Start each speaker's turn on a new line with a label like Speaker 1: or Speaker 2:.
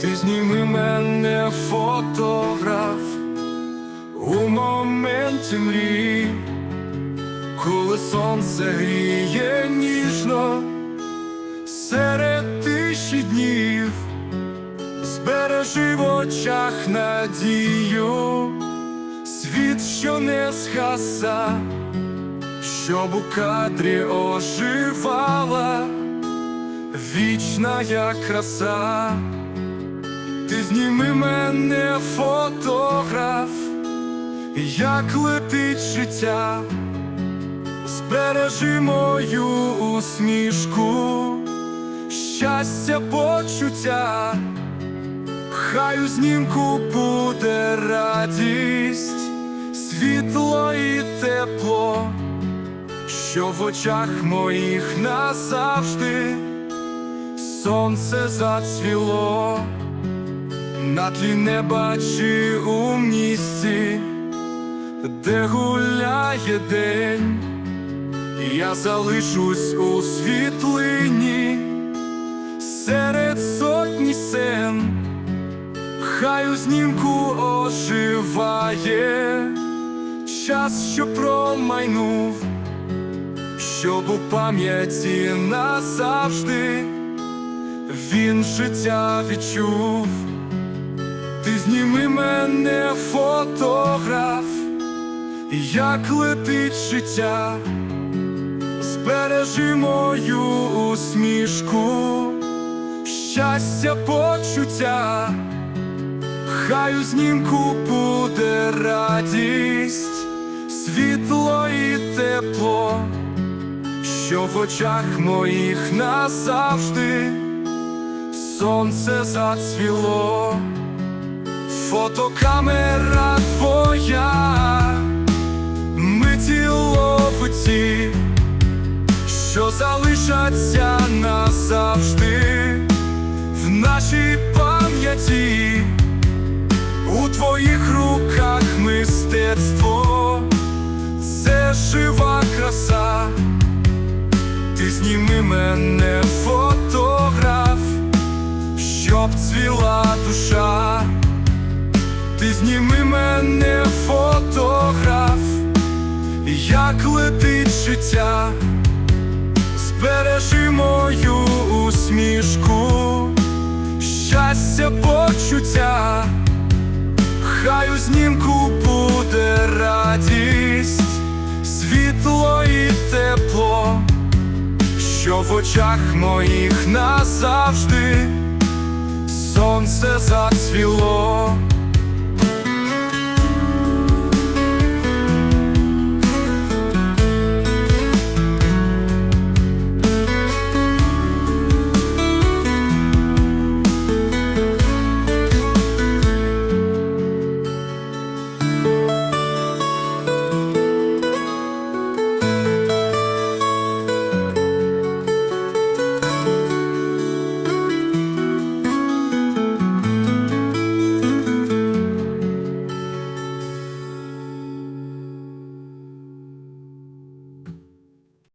Speaker 1: Ти зніми мене фотограф у моменті мрій, коли сонце гріє ніжно серед тиші днів, збережи в очах надію, світ, що не згаса, щоб у кадрі оживала вічна краса. Ти зніми мене фотограф, як летить життя, збережи мою усмішку, щастя, почуття, хай у знімку буде радість, світло і тепло, що в очах моїх назавжди сонце зацвіло. На тлі неба чи у місці, де гуляє день, я залишусь у світлині серед сотні сен, хай у знімку оживає час, що промайнув, щоб у пам'яті назавжди він життя відчув. Зніми мене фотограф, як летить життя, збережи мою усмішку, щастя, почуття, хай у знімку буде радість, світло і тепло, що в очах моїх назавжди сонце зацвіло. Фотокамера твоя, миті лопиті, що залишаться назавжди. В нашій пам'яті, у твоїх руках мистецтво, це жива краса, ти зніми мене фотограф, щоб цвіла душа. Ти зніми мене фотограф, як летить життя, збережи мою усмішку, щастя, почуття, хай у знімку буде радість, світло і тепло, що в очах моїх назавжди. Сонце зацвіло.